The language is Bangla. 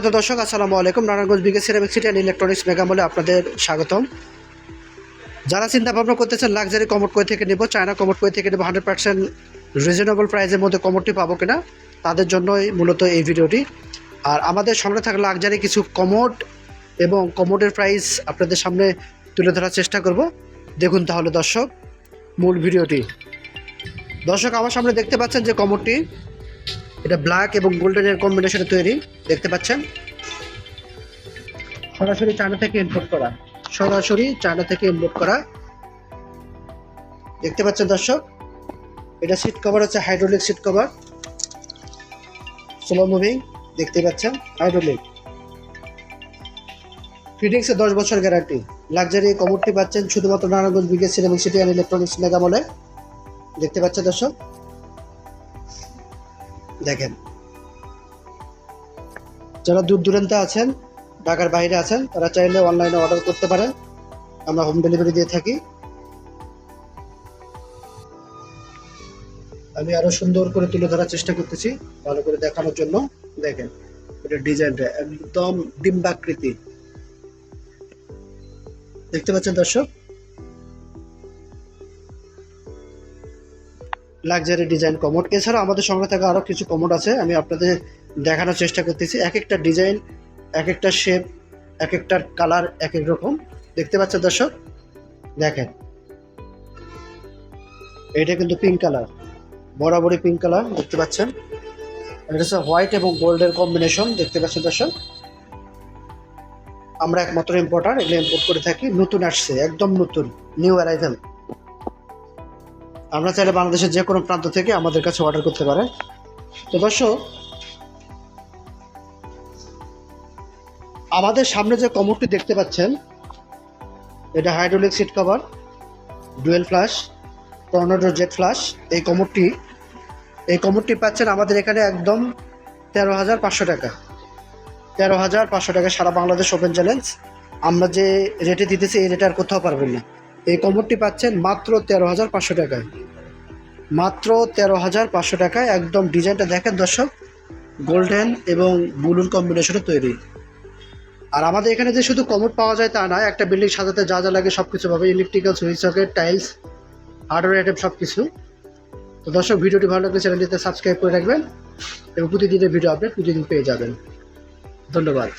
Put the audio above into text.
সম্মানিত দর্শক, আসসালামু আলাইকুম। Narayanganj BK ceramic city and electronics মেগামলে আপনাদের স্বাগতম। যারা চিন্তা ভাবনা করতেছেন, লাক্সারি কমোড কই থেকে নেব, চায়না কমোড কই থেকে নেব, হান্ড্রেড পার্সেন্ট রিজনেবল প্রাইসের মধ্যে কমোডটি পাবো কিনা, তাদের জন্যই মূলত এই ভিডিওটি। আর আমাদের সঙ্গে থাকা লাক্সারি কিছু কমোড এবং কমোডের প্রাইস আপনাদের সামনে তুলে ধরার চেষ্টা করব। দেখুন তাহলে দর্শক, মূল ভিডিওটি। দর্শক, আমার সামনে দেখতে পাচ্ছেন যে কমোডটি এটা ব্ল্যাক এবং গোল্ডেনের কম্বিনেশনে তৈরি, দেখতে পাচ্ছেন? সরাসরি চায়না থেকে ইম্পোর্ট করা। সরাসরি চায়না থেকে ইম্পোর্ট করা। দেখতে পাচ্ছেন দর্শক, এটা সিট কভার হচ্ছে hydraulic seat cover slow moving দেখতে পাচ্ছেন হাইড্রোলিক ফিটিংসে দশ বছর গ্যারান্টি লাক্সারি কমোডটি পাচ্ছেন শুধুমাত্র Narayanganj biggest ceramic city and electronics মেগামলে দেখতে পাচ্ছেন দর্শক দেখেন। যারা দূর দূরান্তে আছেন, ঢাকার বাইরে আছেন, তারা চাইলে অনলাইনে অর্ডার করতে পারেন। আমরা হোম ডেলিভারি দিয়ে থাকি। আমি আরও সুন্দর করে তুলে ধরার চেষ্টা করতেছি, ভালো করে দেখানোর জন্য। দেখেন, এটা ডিজাইনটা একদম ডিম্বাকৃতি। দেখতে পাচ্ছেন দর্শক? লাক্সারি ডিজাইন কমোড এছাড়া আমাদের সঙ্গে থাকা আরও কিছু কমোড আছে, আমি আপনাদের দেখানোর চেষ্টা করতেছি। এক একটা ডিজাইন এক একটা শেপ এক একটা কালার এক এক রকম। দেখতে পাচ্ছেন দর্শক? দেখেন। এটা কিন্তু পিঙ্ক কালার বরাবরই পিঙ্ক কালার দেখতে পাচ্ছেন? এটা হচ্ছে হোয়াইট এবং গোল্ডের কম্বিনেশন দেখতে পাচ্ছেন দর্শক? আমরা একমাত্র ইম্পোর্টার এগুলো ইম্পোর্ট করে থাকি। নতুন আসছে, একদম নতুন নিউ অ্যারাইভেল আমরা চাইলে বাংলাদেশের যে কোনো প্রান্ত থেকে আমাদের কাছে অর্ডার করতে পারেন তো দর্শক, আমাদের সামনে যে কমোডটি দেখতে পাচ্ছেন, এটা hydraulic seat cover dual flush tornado jet flush এই কমোডটি এই কমোডটি পাচ্ছেন আমাদের এখানে একদম তেরো হাজার পাঁচশো টাকা। তেরো হাজার পাঁচশো টাকা সারা বাংলাদেশ ওপেন চ্যালেঞ্জ আমরা যে রেটে দিতেছি, এই রেটে আর কোথাও পারবেন না। এই কমোডটি পাচ্ছেন মাত্র তেরো হাজার পাঁচশো টাকায়। মাত্র তেরো হাজার পাঁচশো টাকায় একদম ডিজাইনটা দেখেন দর্শক, গোল্ডেন এবং ব্লুর কম্বিনেশনে তৈরি। আর আমাদের এখানে যে শুধু কমোড পাওয়া যায় তা নয়, একটা বিল্ডিং সাজাতে যা যা লাগে সব কিছু পাবে, electrical, switch socket, tiles, hardware item সব কিছু তো দর্শক, ভিডিওটি ভালো লাগলে চ্যানেলটিতে সাবস্ক্রাইব করে রাখবেন এবং প্রতিদিনের ভিডিও আপডেট প্রতিদিন পেয়ে যাবেন। ধন্যবাদ।